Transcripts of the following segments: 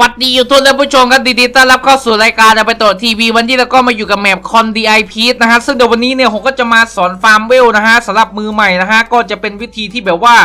วัดดียูทูบและผู้ชมครับดีๆต้อนรับเข้าสู่รายการไปโตะทีวีวันนี้เราก็มาอยู่กับแมปคอนดีไอพีนะฮะซึ่งเดี๋ยววันนี้เนี่ยผมก็จะมาสอนฟาร์มเวลนะฮะสำหรับมือใหม่นะฮะก็จะเป็นวิธีที่แบบว่า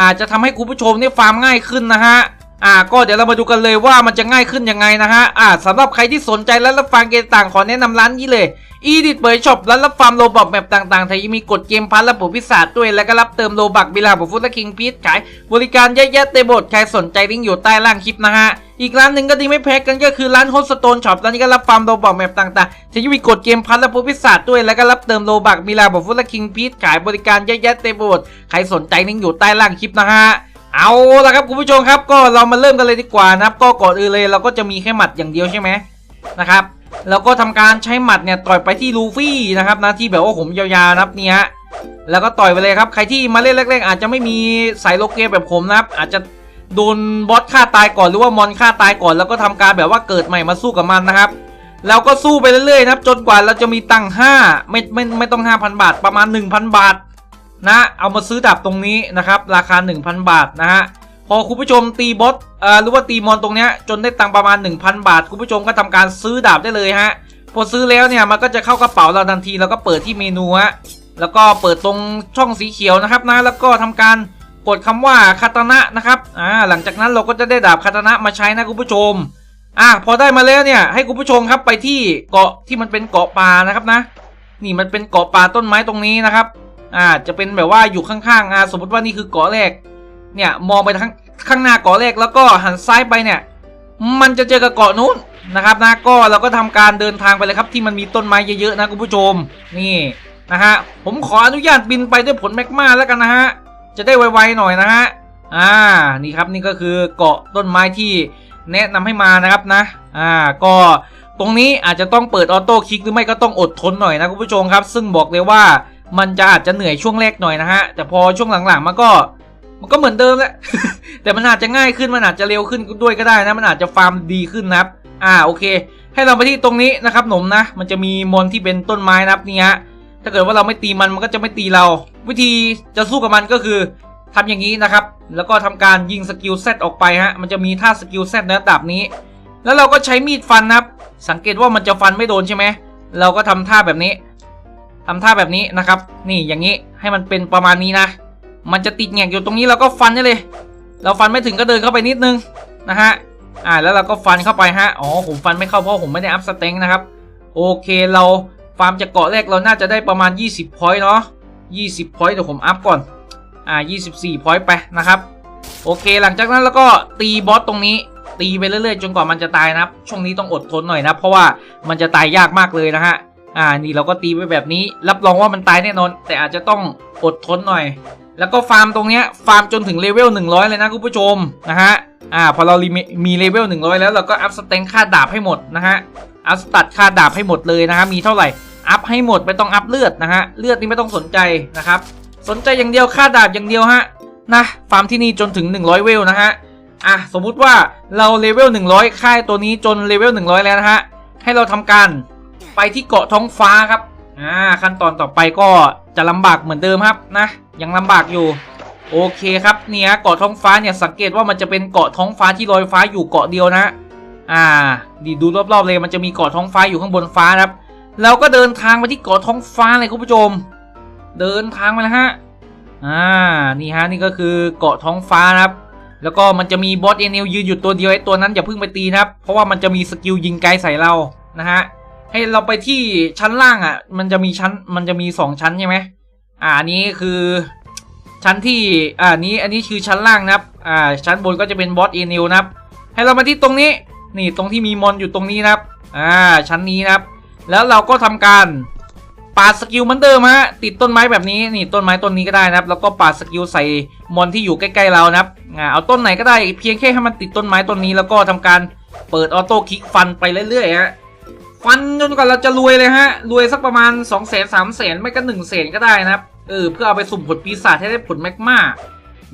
อาจจะทำให้คุณผู้ชมเนี่ยฟาร์มง่ายขึ้นนะฮะอ่าก็เดี๋ยวเรามาดูกันเลยว่ามันจะง่ายขึ้นยังไงนะฮะอ่าสำหรับใครที่สนใจและรับฟังเกมต่างขอแนะนำร้านนี้เลยอีดิทเปิดช็อปร้านรับฟาร์มโลบอกแมปต่างๆแถมยังมีกดเกมพันและปุ๋พิศาจด้วย แล้วก็รับเติมโลบักบิลาบุฟุตและคิงพีชขายบริการเยอะแยะเต็มหมดใครสนใจลิงก์อยู่ใต้ล่างคลิปนะฮะ อีกร้านหนึ่งก็ดีไม่แพ้กันก็คือร้านโฮสโตนช็อปร้านนี้ก็รับฟาร์มโลบอกแมปต่างๆจะยังมีกดเกมพันและปุ๋พิศาจด้วยแล้วก็รับเติมโลบักบิลาบุฟุตและคิงพีชขายบริการเยอะแยะเต็มหมดใครสนใจลิงอยู่ใต้ล่างคลิปนะฮะเอาละครับคุณผู้ชมครับก็เรามาเริ่มกันเลยดีกว่านะครับก็ก่อนอื่นเลยเราก็จะมีแค่หมัดอย่างเดียวใช่ไหมนะครับแล้วก็ทำการใช้หมัดเนี่ยต่อยไปที่ลูฟี่นะครับนะที่แบบว่าผมยาวๆนะครับเนี่ยแล้วก็ต่อยไปเลยครับใครที่มาเล่นแรกๆ อาจจะไม่มีสายโลเกแบบผมนะครับอาจจะ โดนบอสฆ่าตายก่อนหรือว่ามอนฆ่าตายก่อน แล้วก็ทำการแบบว่าเกิดใหม่มาสู้กับมันนะครับแล้วก็สู้ไปเรื่อยๆนะครับจนกว่าเราจะมีตังค์ห้าไม่ไม่ไม่ต้อง 5,000 บาทประมาณ 1,000 บาทนะเอามาซื้อดาบตรงนี้นะครับราคา 1,000 บาทนะฮะพอคุณผู้ชมตีบอสเอ่อหรือว่าตีมอนตรงเนี้ยจนได้ตังค์ประมาณ 1,000 บาท คุณผู้ชมก็ทำการซื้อดาบได้เลยฮะพอซื้อแล้วเนี่ยมันก็จะเข้ากระเป๋าเราทันทีแล้วก็เปิดที่เมนูฮะแล้วก็เปิดตรงช่องสีเขียวนะครับนะแล้วก็ทำการ กดคำว่าคาตานะนะครับอ่าหลังจากนั้นเราก็จะได้ดาบคาตานะมาใช้นะคุณผู้ชมอะพอได้มาแล้วเนี่ยให้คุณผู้ชมครับไปที่เกาะที่มันเป็นเกาะป่านะครับนะ นี่มันเป็นเกาะป่าต้นไม้ตรงนี้นะครับอ่าจะเป็นแบบว่าอยู่ข้างๆอ่าสมมติว่านี่คือเกาะแรก เนี่ยมองไปทางข้างหน้าเกาะแรกแล้วก็หันซ้ายไปเนี่ย มันจะเจอกับเกาะนู้นนะครับนะก็เราก็ทำการเดินทางไปเลยครับที่มันมีต้นไม้เยอะๆนะคุณผู้ชมนี่นะฮะผมขออนุญาตบินไปด้วยผลแมกมาแล้วกันนะฮะ จะได้ไวๆหน่อยนะฮะอ่านี่ครับนี่ก็คือเกาะต้นไม้ที่แนะนำให้มานะครับนะอ่าก็ตรงนี้อาจจะต้องเปิดออโต้คลิกหรือไม่ก็ต้องอดทนหน่อยนะคุณผู้ชมครับ ซึ่งบอกเลยว่ามันจะอาจจะเหนื่อยช่วงแรกหน่อยนะฮะแต่พอช่วงหลังๆมันก็มันก็เหมือนเดิมแหละแต่มันอาจจะง่ายขึ้นมันอาจจะเร็วขึ้นด้วยก็ได้นะ มันอาจจะฟาร์มดีขึ้นนะครับ อ่าโอเค ให้เราไปที่ตรงนี้นะครับหนมนะ มันจะมีมอนที่เป็นต้นไม้นะครับนี่ฮะ ถ้าเกิดว่าเราไม่ตีมันมันก็จะไม่ตีเรา วิธีจะสู้กับมันก็คือทำอย่างนี้นะครับ แล้วก็ทำการยิงสกิลเซตออกไปฮะมันจะมีท่าสกิลเซตในระดับนี้ แล้วเราก็ใช้มีดฟันนะครับ สังเกตว่ามันจะฟันไม่โดนใช่ไหมเราก็ทำท่าแบบนี้ทำท่าแบบนี้นะครับ นี่อย่างนี้ให้มันเป็นประมาณนี้นะ มันจะติดแงกอยู่ตรงนี้เราก็ฟันได้เลย เราฟันไม่ถึงก็เดินเข้าไปนิดนึงนะฮะอ่าแล้วเราก็ฟันเข้าไปฮะอ๋อผมฟันไม่เข้าเพราะผมไม่ได้อัพสเต็งนะครับโอเคเรา ฟาร์มจากเกาะแรกเราน่าจะได้ประมาณ 20พอยต์เนาะ20พอยต์เดี๋ยวผมอัพก่อนอ่า24พอยต์ไปนะครับ โอเคหลังจากนั้นแล้วก็ตีบอสตรงนี้ ตีไปเรื่อยๆ จนกว่ามันจะตายนะครับ ช่วงนี้ต้องอดทนหน่อยนะเพราะว่ามันจะตายยากมากเลยนะฮะอ่านี่เราก็ตีไปแบบนี้ รับรองว่ามันตายแน่นอน แต่อาจจะต้องอดทนหน่อย แล้วก็ฟาร์มตรงเนี้ยฟาร์มจนถึงเลเวล100 เลยนะคุณผู้ชมนะฮะอ่าพอเรามีเลเวล100 แล้วเราก็อัพสเต็งค่าดาบให้หมดนะฮะอัพสตัดค่าดาบให้หมดเลยนะฮะมีเท่าไหร่ อัพให้หมดไม่ต้องอัพเลือดนะฮะเลือดนี่ไม่ต้องสนใจนะครับ สนใจอย่างเดียวค่าดาบอย่างเดียวฮะนะฟาร์มที่นี่จนถึง 100 เวลนะฮะอะสมมุติว่าเราเลเวล100 ค่ายตัวนี้จนเลเวล100 แล้วนะฮะให้เราทำการไปที่เกาะท้องฟ้าครับอ่าขั้นตอนต่อไปก็จะลำบากเหมือนเดิมครับนะ ยังลำบากอยู่โอเคครับเนี่ยเกาะท้องฟ้าเนี่ยสังเกตว่ามันจะเป็นเกาะท้องฟ้าที่ลอยฟ้าอยู่เกาะเดียวนะ อ่าดีดูรอบๆเลยมันจะมีเกาะท้องฟ้าอยู่ข้างบนฟ้าครับ เราก็เดินทางไปที่เกาะท้องฟ้าเลยคุณผู้ชม เดินทางมาแล้วฮะอ่านี่ฮะนี่ก็คือเกาะท้องฟ้านะครับ แล้วก็มันจะมีบอสเอเนลยืนอยู่ตัวเดียวไอ้ตัวนั้นอย่าเพิ่งไปตีนะครับ เพราะว่ามันจะมีสกิลยิงไกลใส่เรานะฮะให้เราไปที่ชั้นล่างอะ มันจะมีชั้นมันจะมีสองชั้นใช่ไหมอ่านนี้คือชั้นที่อ่านี้อันนี้คือชั้นล่างนะครับอ่าชั้นบนก็จะเป็นบอสเอเนลนะครับ ให้เรามาที่ตรงนี้นี่ตรงที่มีมอนอยู่ตรงนี้นะครับอ่าชั้นนี้นะครับ แล้วเราก็ทำการปาดสกิลเหมือนเดิมฮะติดต้นไม้แบบนี้นี่ต้นไม้ต้นนี้ก็ได้นะครับ แล้วก็ปาดสกิลใส่มอนที่อยู่ใกล้ๆเรานะครับอ่าเอาต้นไหนก็ได้เพียงแค่ให้มันติดต้นไม้ต้นนี้แล้วก็ทำการเปิดออโต้คลิกฟันไปเรื่อยๆฮะฟันจนกว่าเราจะรวยเลยฮะรวยสักประมาณ2องแสนสามแสนไม่ก็หนึ่งแสนก็ได้นะครับเออเพื่อเอาไปสุ่มผลปีศาจให้ได้ผลแมกมา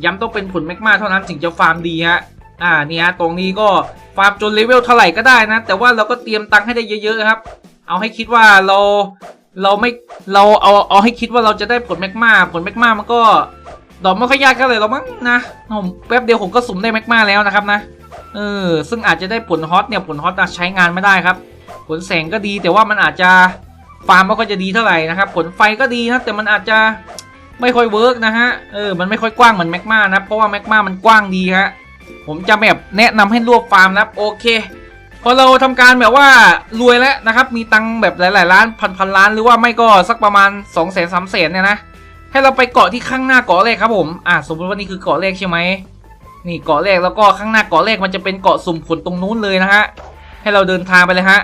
ย้ำต้องเป็นผลแมกมาเท่านั้นถึงจะฟาร์มดีฮะอ่าเนี่ฮะตรงนี้ก็ฟาร์มจนเลเวลเท่าไหร่ก็ได้นะ แต่ว่าเราก็เตรียมตังค์ให้ได้เยอะๆครับ เอาให้คิดว่าเราเราไม่เราเอาเอาให้คิดว่าเราจะได้ผลแมกมาผลแมกมามันก็ดอกไม่ค่อยยากเท่าไหร่หรอกมั้งนะผมแป๊บเดียวผมก็สุ่มได้แมกมาแล้วนะครับนะเออซึ่งอาจจะได้ผลฮอตเนี่ยผลฮอตใช้งานไม่ได้ครับ ผลแสงก็ดีแต่ว่ามันอาจจะฟาร์มไม่ค่อยจะดีเท่าไหร่นะครับ ผลไฟก็ดีนะแต่มันอาจจะไม่ค่อยเวิร์กนะฮะเออมันไม่ค่อยกว้างเหมือนแมกมานะเพราะว่าแมกมามันกว้างดีฮะผมจะแบบแนะนำให้รวบฟาร์มนะโอเค พอเราทำการแบบว่ารวยแล้วนะครับ มีตังแบบหลาย ๆ ล้านพันพันล้าน หรือว่าไม่ก็สักประมาณ2องแสนสามแสนเนี่ยนะ ให้เราไปเกาะที่ข้างหน้าเกาะแรกครับผมอ่าสมมติว่านี่คือเกาะแรกใช่ไหมนี่เกาะแรกแล้วก็ข้างหน้าเกาะแรกมันจะเป็นเกาะสุ่มผลตรงนู้นเลยนะฮะให้เราเดินทางไปเลยฮะ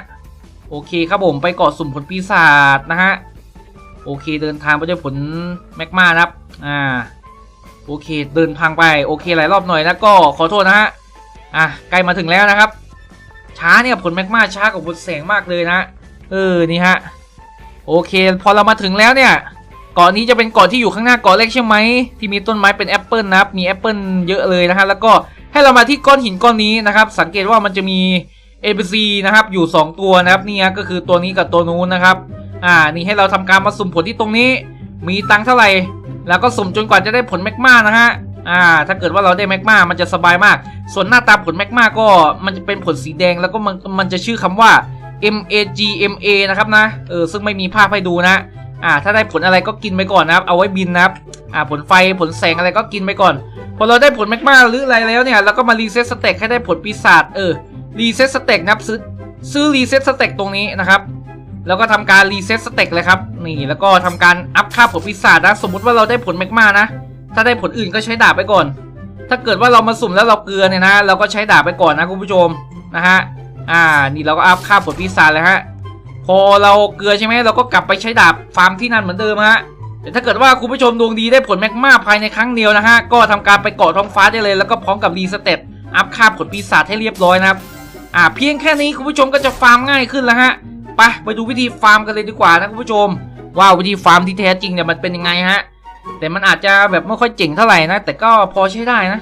โอเคครับผมไปเกาะสุ่มผลปีศาจนะฮะโอเคเดินทางไปด้วยผลแมกมานะครับอ่าโอเคเดินทางไปโอเคหลายรอบหน่อยนะก็ขอโทษนะฮะอะใกล้มาถึงแล้วนะครับ ช้าเนี่ยผลแมกมาช้ากว่าผลแสงมากเลยนะ เออนี่ฮะโอเค พอเรามาถึงแล้วเนี่ยเกาะนี้จะเป็นเกาะที่อยู่ข้างหน้าเกาะเล็กใช่ไหมที่มีต้นไม้เป็นแอปเปิลนะครับมีแอปเปิลเยอะเลยนะฮะแล้วก็ให้เรามาที่ก้อนหินก้อนนี้นะครับ สังเกตว่ามันจะมี ABC นะครับอยู่ 2 ตัวนะครับนี่ฮะก็คือตัวนี้กับตัวนู้นนะครับ อ่านี่ให้เราทำการมาสุ่มผลที่ตรงนี้ มีตังเท่าไหร่ แล้วก็สุ่มจนกว่าจะได้ผลแมกมานะฮะ อ่า ถ้าเกิดว่าเราได้แมกมามันจะสบายมาก ส่วนหน้าตาผลแมกมาก็มันจะเป็นผลสีแดงแล้วก็มันมันจะชื่อคำว่า MAGMA นะครับนะ เออ ซึ่งไม่มีภาพให้ดูนะ อ่า ถ้าได้ผลอะไรก็กินไปก่อนนะครับ เอาไว้บินนะครับ อ่า ผลไฟ ผลแสงอะไรก็กินไปก่อน พอเราได้ผลแมกมาหรืออะไรแล้วเนี่ย เราก็มารีเซ็ตสเต็กให้ได้ผลปีศาจ เออ รีเซ็ตสเต็กนะครับ ซื้อ ซื้อรีเซ็ตสเต็กตรงนี้นะครับ แล้วก็ทำการรีเซ็ตสเต็กเลยครับ นี่ แล้วก็ทำการอัพค่าผลปีศาจนะ สมมุติว่าเราได้ผลแมกมานะ ถ้าได้ผลอื่นก็ใช้ดาบไปก่อน ถ้าเกิดว่าเรามาสุ่มแล้วเราเกลือเนี่ยนะ เราก็ใช้ดาบไปก่อนนะคุณผู้ชมนะฮะ อ่า นี่เราก็อัพค่าผลปีศาจเลยฮะ พอเราเกลือใช่ไหมเราก็กลับไปใช้ดาบฟาร์มที่นั่นเหมือนเดิมฮะ แต่ถ้าเกิดว่าคุณผู้ชมดวงดีได้ผลแมกมาภายในครั้งเดียวนะฮะ ก็ทำการไปเกาะท้องฟ้าได้เลยแล้วก็พร้อมกับรีสเต็ปอัพค่าผลปีศาจให้เรียบร้อยนะครับ อ่า เพียงแค่นี้คุณผู้ชมก็จะฟาร์มง่ายขึ้นแล้วฮะ ไปไปดูวิธีฟาร์มกันเลยดีกว่านะคุณผู้ชม ว่าวิธีฟาร์มที่แท้จริงเนี่ยมันเป็นยังไงฮะ แต่มันอาจจะแบบไม่ค่อยเจ๋งเท่าไหร่นะ แต่ก็พอใช้ได้นะ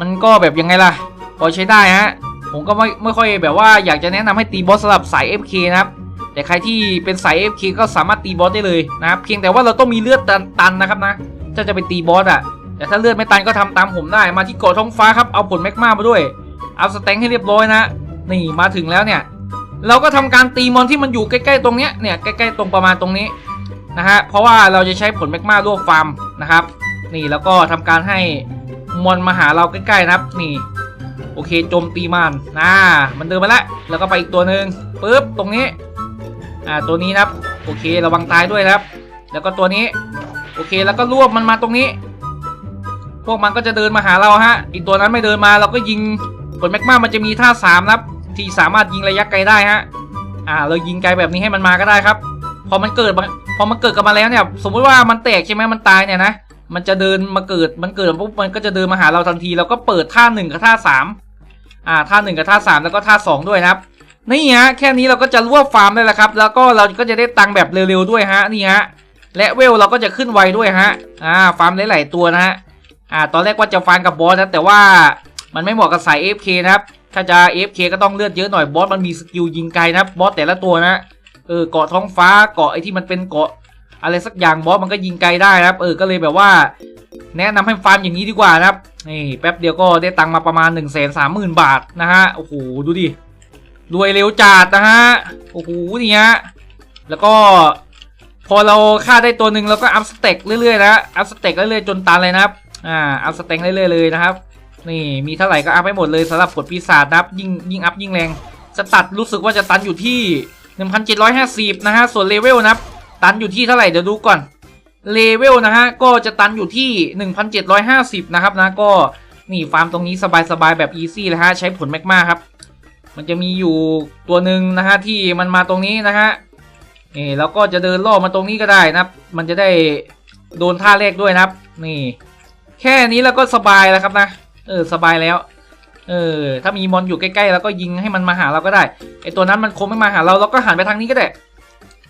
มันก็แบบยังไงล่ะ พอใช้ได้ฮะ ผมก็ไม่ไม่ค่อยแบบว่าอยากจะแนะนำให้ตีบอสสำหรับสาย FK นะครับ แต่ใครที่เป็นสาย FK ก็สามารถตีบอสได้เลยนะครับ เพียงแต่ว่าเราต้องมีเลือดตันนะครับนะ ถ้าจะไปตีบอสอะแต่ถ้าเลือดไม่ตันก็ทำตามผมได้ มาที่เกาะท้องฟ้าครับ เอาผลแมกมามาด้วย เอาสแต็งให้เรียบร้อยนะ นี่มาถึงแล้วเนี่ย เราก็ทำการตีมอนที่มันอยู่ใกล้ ๆ ตรงเนี้ย เนี่ยใกล้ๆตรงประมาณตรงนี้ นะฮะ เพราะว่าเราจะใช้ผลแมกมารวบฟาร์มนะครับ นี่แล้วก็ทำการให้มอนมาหาเราใกล้ๆนะครับ นี่ โอเคโจมตีมันนะมันเดินมาแล้วแล้วก็ไปอีกตัวหนึ่งปึ๊บตรงนี้ อ่าตัวนี้นะครับ โอเคระวังตายด้วยนะครับ แล้วก็ตัวนี้ โอเคแล้วก็รวบมันมาตรงนี้ พวกมันก็จะเดินมาหาเราฮะ อีกตัวนั้นไม่เดินมาเราก็ยิงผลแมกมามันจะมีท่าสามนะครับ ที่สามารถยิงระยะไกลได้ฮะ อ่า เรายิงไกลแบบนี้ให้มันมาก็ได้ครับ พอมันเกิดมา พอมันเกิดกันมาแล้วเนี่ย สมมุติว่ามันแตกใช่ไหมมันตายเนี่ยนะ มันจะเดินมาเกิด มันเกิดปุ๊บมันก็จะเดินมาหาเราทันที แล้วก็เปิดท่าหนึ่งกับท่าสามอ่า ท่าหนึ่งกับท่าสามแล้วก็ท่าสองด้วยนะครับ นี่ฮะ แค่นี้เราก็จะรวบฟาร์มได้แล้วครับ แล้วก็เราก็จะได้ตังค์แบบเร็วๆด้วยฮะ นี่ฮะ และเวลเราก็จะขึ้นไวด้วยฮะ อ่า ฟาร์มได้หลายตัวนะฮะ อ่า ตอนแรกว่าจะฟาร์มกับบอสนะ แต่ว่ามันไม่เหมาะกับสาย AFK นะครับ ถ้าจะ AFK ก็ต้องเลือดเยอะหน่อย บอสมันมีสกิลยิงไกลนะครับ บอสแต่ละตัวนะ เออเกาะท้องฟ้าเกาะไอ้ที่มันเป็นเกาะอะไรสักอย่างบอสมันก็ยิงไกลได้นะครับ เออก็เลยแบบว่า แนะนำให้ฟาร์มอย่างนี้ดีกว่านะครับนี่แป๊บเดียวก็ได้ตังมาประมาณ1นึ่งแสนสามหมื่นบาทนะฮะโอ้โหดูดิรวยเร็วจัดนะฮะโอ้โหนี่ฮะแล้วก็พอเราฆ่าได้ตัวหนึ่งเราก็อัพสเต็กเรื่อยๆนะอัพสเต็กเรื่อยๆจนตันเลยนะครับอ่าอัพสเต็กเรื่อยๆเลยนะครับนี่มีเท่าไหร่ก็อัพให้หมดเลยสำหรับผลปีศาจนะครับยิ่งยิ่งอัพยิ่งแรงสตัดรู้สึกว่าจะตันอยู่ที่ 1,750 นะฮะ ส่วนเลเวลนะครับ ตันอยู่ที่เท่าไหร่ เดี๋ยวดูก่อน เลเวลนะฮะ ก็จะตันอยู่ที่ 1,750 นะครับนะ ก็นี่ฟาร์มตรงนี้สบายๆ แบบอีซี่เลยฮะ ใช้ผลแมกมาครับ มันจะมีอยู่ตัวหนึ่งนะฮะ ที่มันมาตรงนี้นะฮะนี่แล้วก็จะเดินล่อมาตรงนี้ก็ได้นะครับ มันจะได้โดนท่าแรกด้วยนะครับ นี่ แค่นี้แล้วก็สบายแล้วครับนะ เออ สบายแล้ว เออ ถ้ามีมอนอยู่ใกล้ๆแล้วก็ยิงให้มันมาหาเราก็ได้ ไอตัวนั้นมันคงไม่มาหาเราเราก็หันไปทางนี้ก็ได้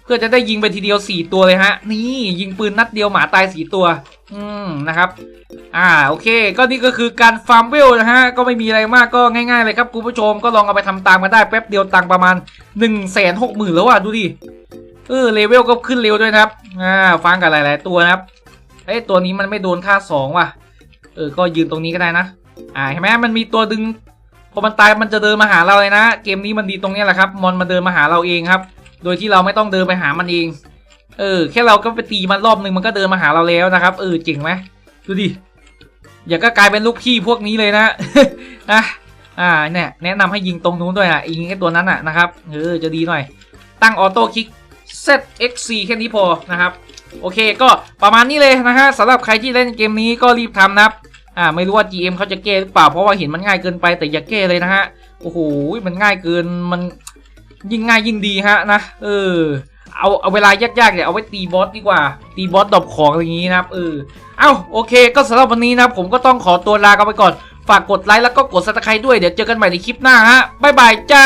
เพื่อจะได้ยิงไปทีเดียวสี่ตัวเลยฮะ นี่ยิงปืนนัดเดียวหมาตายสี่ตัว อืมนะครับ อ่าโอเค ก็นี่ก็คือการฟาร์มเวลนะฮะ ก็ไม่มีอะไรมากก็ง่ายๆเลยครับคุณผู้ชมก็ลองเอาไปทำตามกันได้แป๊บเดียวตังประมาณ1นึ่งแสนหกหมื่นแล้วอะดูดิเออเลเวลก็ขึ้นเร็วด้วยนะครับ อ่าฟังกับหลาย ๆ ตัวนะครับเอ้ตัวนี้มันไม่โดนค่าสองว่ะ เออ ก็ยืนตรงนี้ก็ได้นะ อ่าเห็นไหมมันมีตัวดึงพอมันตายมันจะเดินมาหาเราเลยนะ เกมนี้มันดีตรงนี้แหละครับมอนมันเดินมาหาเราเองครับ โดยที่เราไม่ต้องเดินไปหามันเอง เออ แค่เราก็ไปตีมันรอบนึงมันก็เดินมาหาเราแล้วนะครับ เออเจ๋งไหมดูดิอย่าก็กลายเป็นลูกพี่พวกนี้เลยนะนะอ่าเนี่ยแนะนำให้ยิงตรงนู้นด้วยอะยิงแค่ตัวนั้นอะนะครับเออจะดีหน่อย ตั้งออโต้คลิก set xc แค่นี้พอนะครับ โอเคก็ประมาณนี้เลยนะฮะสำหรับใครที่เล่นเกมนี้ก็รีบทำนะครับ อ่าไม่รู้ว่า GM เขาจะแก้หรือเปล่าเพราะว่าเห็นมันง่ายเกินไปแต่อย่าแก้เลยนะฮะโอ้โหมันง่ายเกินมันยิ่งง่ายยิ่งดีฮะนะเออเอาเอาเวลายากๆเนี่ยเอาไว้ตีบอสดีกว่า ตีบอสดอปของอย่างนี้นะครับเออเอ้าโอเค ก็สำหรับวันนี้นะผมก็ต้องขอตัวลากันไปก่อน ฝากกดไลค์แล้วก็กดซับสไครต์ด้วยเดี๋ยวเจอกันใหม่ในคลิปหน้าฮะบ๊ายบายจ้า